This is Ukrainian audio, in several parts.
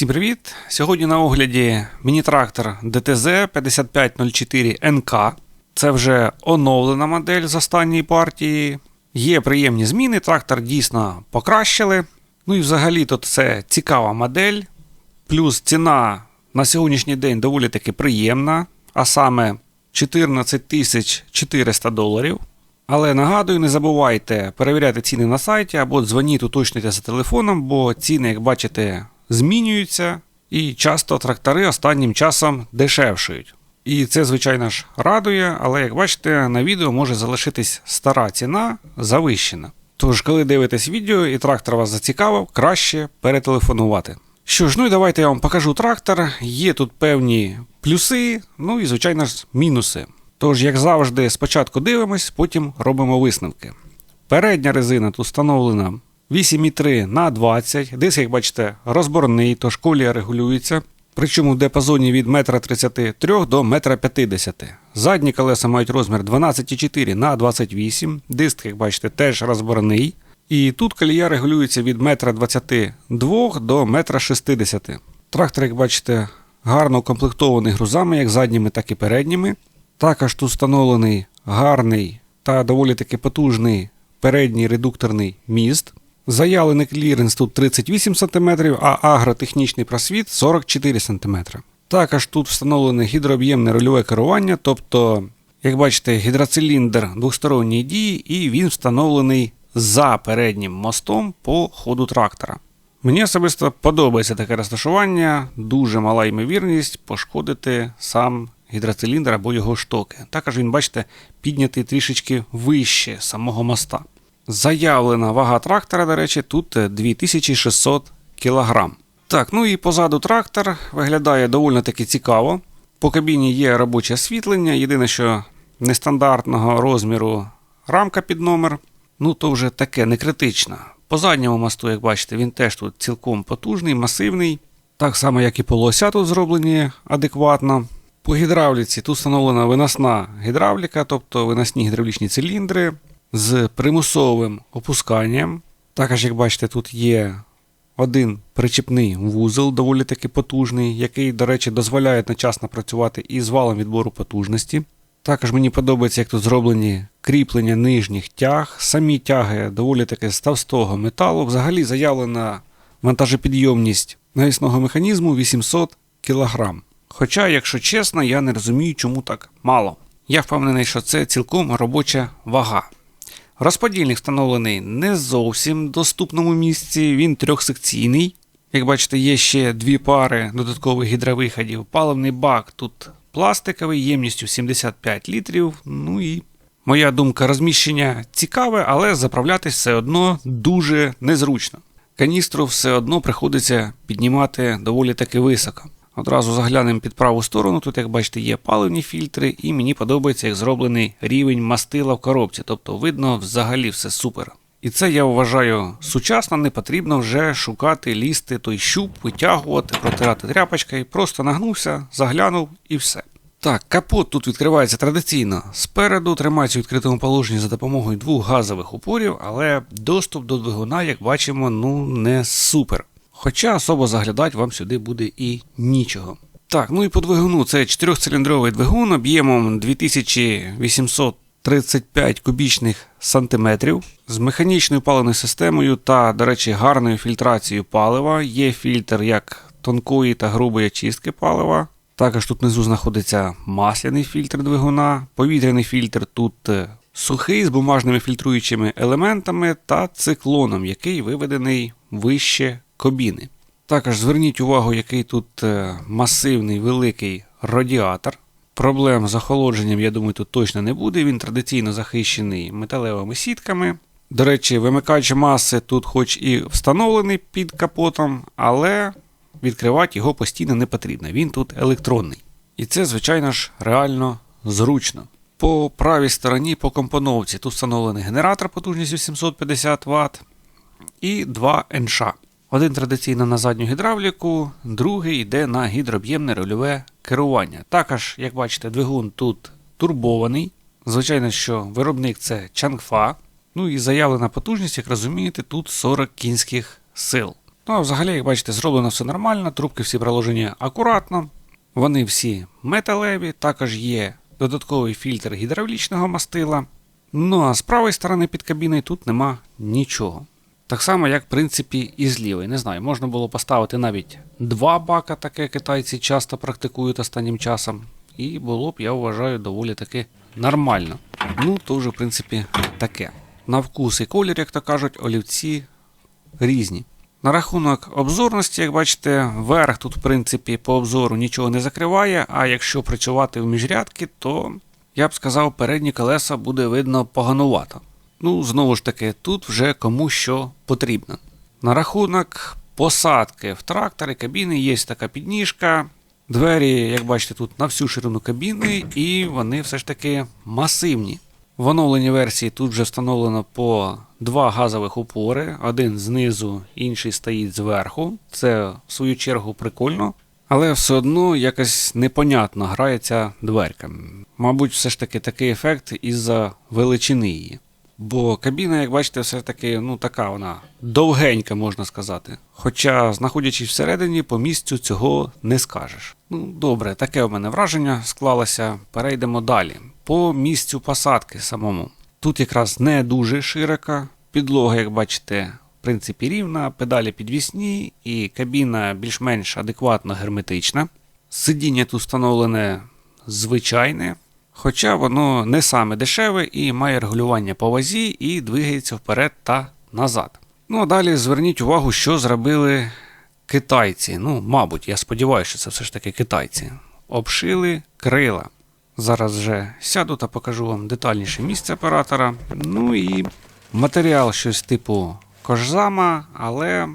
Всім привіт! Сьогодні на огляді міні-трактор DTZ 5504 НК. Це вже оновлена модель з останньої партії. Є приємні зміни, трактор дійсно покращили. Ну і взагалі тут це цікава модель. Плюс ціна на сьогоднішній день доволі таки приємна, а саме 14 400 доларів. Але нагадую, не забувайте перевіряти ціни на сайті або дзвоніть, уточнюйте за телефоном, бо ціни, як бачите, змінюються, і часто трактори останнім часом дешевшують. І це, звичайно ж, радує, але як бачите, на відео може залишитись стара ціна завищена. Тож, коли дивитесь відео і трактор вас зацікавив, краще перетелефонувати. Що ж, ну і давайте я вам покажу трактор. Є тут певні плюси, ну і, звичайно ж, мінуси. Тож, як завжди, спочатку дивимось, потім робимо висновки. Передня резина тут встановлена 8,3 на 20. Диск, як бачите, розборний, тож колія регулюється. Причому в диапазоні від 1,33 м до 1,50 м. Задні колеса мають розмір 12,4 на 28 Диск, як бачите, теж розборний. І тут колія регулюється від 1,22 м до 1,60 м. Трактор, як бачите, гарно укомплектований грузами, як задніми, так і передніми. Також тут встановлений гарний та доволі таки потужний передній редукторний міст. Заявлений кліренс тут 38 см, а агротехнічний просвіт 44 см. Також тут встановлене гідрооб'ємне рульове керування, тобто, як бачите, гідроциліндр двосторонньої дії, і він встановлений за переднім мостом по ходу трактора. Мені особисто подобається таке розташування, дуже мала ймовірність пошкодити сам гідроциліндр або його штоки. Також він, бачите, піднятий трішечки вище самого моста. Заявлена вага трактора, до речі, тут 2600 кг. Так, ну і позаду трактор виглядає доволі таки цікаво. По кабіні є робоче освітлення, єдине, що нестандартного розміру рамка під номер. Ну, то вже таке не критично. По задньому мосту, як бачите, він теж тут цілком потужний, масивний. Так само, як і полося тут зроблені адекватно. По гідравліці тут встановлена виносна гідравліка, тобто виносні гідравлічні циліндри з примусовим опусканням. Також, як бачите, тут є один причіпний вузол, доволі таки потужний, який, до речі, дозволяє одночасно працювати із валом відбору потужності. Також мені подобається, як тут зроблені кріплення нижніх тяг. Самі тяги доволі таки з товстого металу. Взагалі заявлена вантажопідйомність навісного механізму 800 кг. Хоча, якщо чесно, я не розумію, чому так мало. Я впевнений, що це цілком робоча вага. Розподільник встановлений не зовсім в доступному місці, він трьохсекційний. Як бачите, є ще дві пари додаткових гідровиходів. Паливний бак тут пластиковий, ємністю 75 літрів. Ну і моя думка, розміщення цікаве, але заправлятись все одно дуже незручно. Каністру все одно приходиться піднімати доволі таки високо. Одразу заглянемо під праву сторону. Тут, як бачите, є паливні фільтри, і мені подобається, як зроблений рівень мастила в коробці. Тобто, видно, взагалі все супер. І це я вважаю сучасно, не потрібно вже шукати, лізти той щуп, витягувати, протирати тряпочкою. Просто нагнувся, заглянув і все. Так, капот тут відкривається традиційно. Спереду тримається у відкритому положенні за допомогою двох газових упорів, але доступ до двигуна, як бачимо, ну не супер. Хоча особо заглядати вам сюди буде і нічого. Так, ну і по двигуну це 4-циліндровий двигун об'ємом 2835 кубічних сантиметрів з механічною паливною системою та, до речі, гарною фільтрацією палива. Є фільтр як тонкої та грубої очистки палива. Також тут внизу знаходиться масляний фільтр двигуна, повітряний фільтр тут е, сухий з бумажними фільтруючими елементами та циклоном, який виведений вище кабіни. Також зверніть увагу, який тут е, масивний великий радіатор. Проблем з охолодженням, я думаю, тут точно не буде. Він традиційно захищений металевими сітками. До речі, вимикач маси тут, хоч і встановлений під капотом, але відкривати його постійно не потрібно. Він тут електронний. І це, звичайно ж, реально зручно. По правій стороні по компоновці тут встановлений генератор потужністю 750 Вт і два НШ. Один традиційно на задню гідравліку, другий йде на гідрооб'ємне рульове керування. Також, як бачите, двигун тут турбований. Звичайно, що виробник це Чангфа. Ну і заявлена потужність, як розумієте, тут 40 кінських сил. Ну, а взагалі, як бачите, зроблено все нормально, трубки всі проложені акуратно. Вони всі металеві, також є додатковий фільтр гідравлічного мастила. Ну а з правої сторони під кабіною тут нема нічого. Так само, як в принципі і з лівої. Не знаю, можна було поставити навіть два бака, таке китайці часто практикують останнім часом. І було б, я вважаю, доволі таки нормально. Ну, то вже, в принципі, таке. На вкус і колір, як то кажуть, олівці різні. На рахунок обзорності, як бачите, верх тут, в принципі, по обзору нічого не закриває, а якщо працювати в міжрядки, то я б сказав, передні колеса буде видно поганувато. Ну, знову ж таки, тут вже кому що потрібно. На рахунок посадки в трактори кабіни є така підніжка. Двері, як бачите, тут на всю ширину кабіни, і вони все ж таки масивні. В оновленій версії тут вже встановлено по два газових упори, один знизу, інший стоїть зверху. Це в свою чергу прикольно, але все одно якось непонятно грається дверка. Мабуть, все ж таки такий ефект із-за величини її. Бо кабіна, як бачите, все-таки ну, така вона довгенька, можна сказати. Хоча, знаходячись всередині, по місцю цього не скажеш. Ну, добре, таке в мене враження склалося. Перейдемо далі. По місцю посадки самому. Тут якраз не дуже широка. Підлога, як бачите, в принципі, рівна, педалі підвісні, і кабіна більш-менш адекватно герметична. Сидіння тут встановлене звичайне, хоча воно не саме дешеве і має регулювання по вазі і двигається вперед та назад. Ну а далі зверніть увагу, що зробили китайці. Ну, мабуть, я сподіваюся, що це все ж таки китайці. Обшили крила. Зараз вже сяду та покажу вам детальніше місце оператора. Ну і матеріал щось типу кожзама, але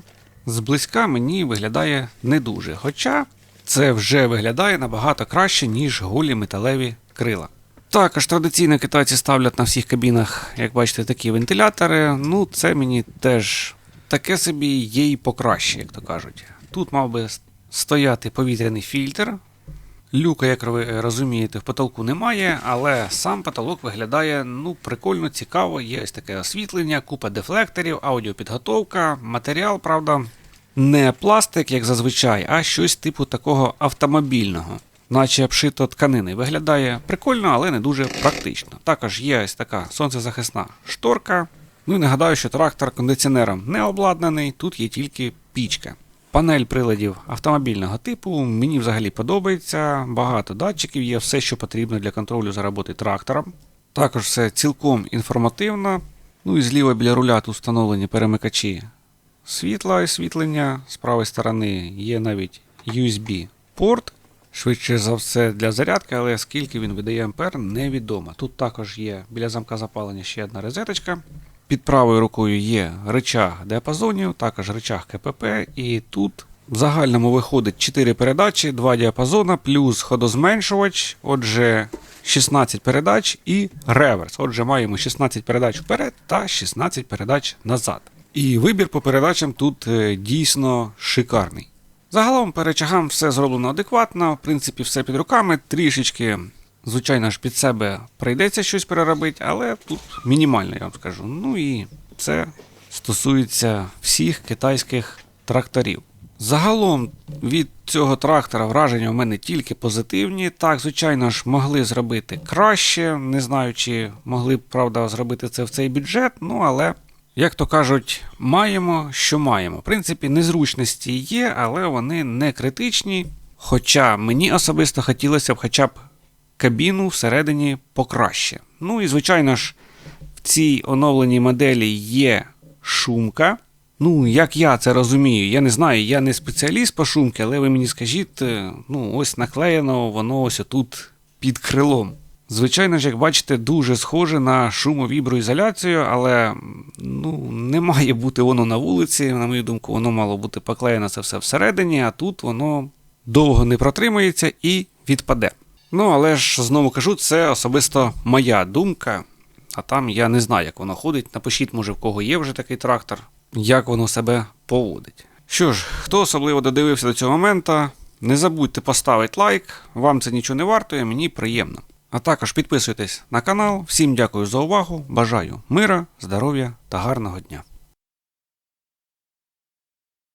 зблизька мені виглядає не дуже. Хоча це вже виглядає набагато краще, ніж голі металеві крила. Також традиційно китайці ставлять на всіх кабінах, як бачите, такі вентилятори. Ну, це мені теж таке собі є й покраще, як то кажуть. Тут мав би стояти повітряний фільтр. Люка, як ви розумієте, в потолку немає, але сам потолок виглядає ну, прикольно, цікаво. Є ось таке освітлення, купа дефлекторів, аудіопідготовка. Матеріал, правда, не пластик, як зазвичай, а щось типу такого автомобільного, наче обшито тканини. Виглядає прикольно, але не дуже практично. Також є ось така сонцезахисна шторка. Ну і нагадаю, що трактор кондиціонером не обладнаний, тут є тільки пічка. Панель приладів автомобільного типу мені взагалі подобається. Багато датчиків є, все, що потрібно для контролю за роботи трактором. Також все цілком інформативно. Ну і зліва біля руля тут встановлені перемикачі світла і освітлення. З правої сторони є навіть USB-порт. Швидше за все для зарядки, але скільки він видає ампер, невідомо. Тут також є біля замка запалення ще одна розеточка. Під правою рукою є речаг діапазонів, також речаг КПП, і тут в загальному виходить 4 передачі, 2 діапазона, плюс ходозменшувач, отже, 16 передач і реверс. Отже, маємо 16 передач вперед та 16 передач назад. І вибір по передачам тут е, дійсно шикарний. Загалом по речагам все зроблено адекватно, в принципі, все під руками, трішечки Звичайно ж, під себе прийдеться щось переробити, але тут мінімально, я вам скажу. Ну і це стосується всіх китайських тракторів. Загалом від цього трактора враження у мене тільки позитивні. Так, звичайно ж, могли зробити краще. Не знаю, чи могли б, правда, зробити це в цей бюджет, ну але, як то кажуть, маємо, що маємо. В принципі, незручності є, але вони не критичні. Хоча мені особисто хотілося б хоча б кабіну всередині покраще. Ну і, звичайно ж, в цій оновленій моделі є шумка. Ну, як я це розумію, я не знаю, я не спеціаліст по шумки, але ви мені скажіть, е, ну, ось наклеєно, воно ось отут під крилом. Звичайно ж, як бачите, дуже схоже на шумовіброізоляцію, але ну, не має бути воно на вулиці. На мою думку, воно мало бути поклеєно це все всередині, а тут воно довго не протримається і відпаде. Ну, але ж знову кажу, це особисто моя думка. А там я не знаю, як воно ходить. Напишіть, може, в кого є вже такий трактор, як воно себе поводить. Що ж, хто особливо додивився до цього моменту, не забудьте поставити лайк, вам це нічого не вартує, мені приємно. А також підписуйтесь на канал. Всім дякую за увагу, бажаю мира, здоров'я та гарного дня.